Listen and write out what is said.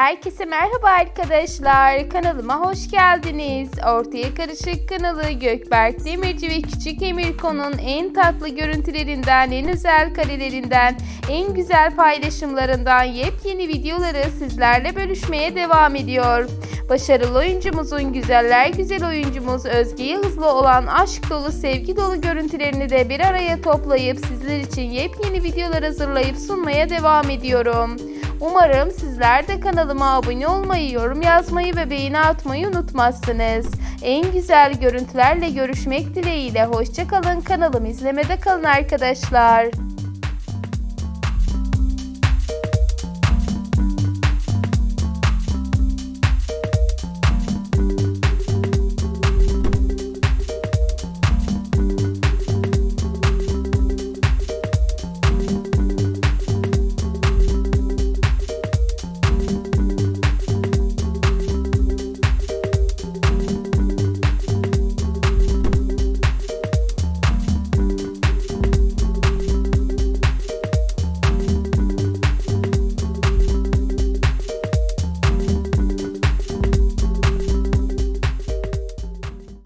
Herkese merhaba arkadaşlar. Kanalıma hoş geldiniz. Ortaya Karışık kanalı Gökberk Demirci ve Küçük Emirko'nun en tatlı görüntülerinden, en özel karelerinden, en güzel paylaşımlarından yepyeni videoları sizlerle bölüşmeye devam ediyor. Başarılı oyuncumuzun güzeller güzel oyuncumuz Özge'ye hızlı olan aşk dolu, sevgi dolu görüntülerini de bir araya toplayıp sizler için yepyeni videolar hazırlayıp sunmaya devam ediyorum. Umarım sizler de kanalıma abone olmayı, yorum yazmayı ve beğeni atmayı unutmazsınız. En güzel görüntülerle görüşmek dileğiyle hoşçakalın kanalımı izlemede kalın arkadaşlar.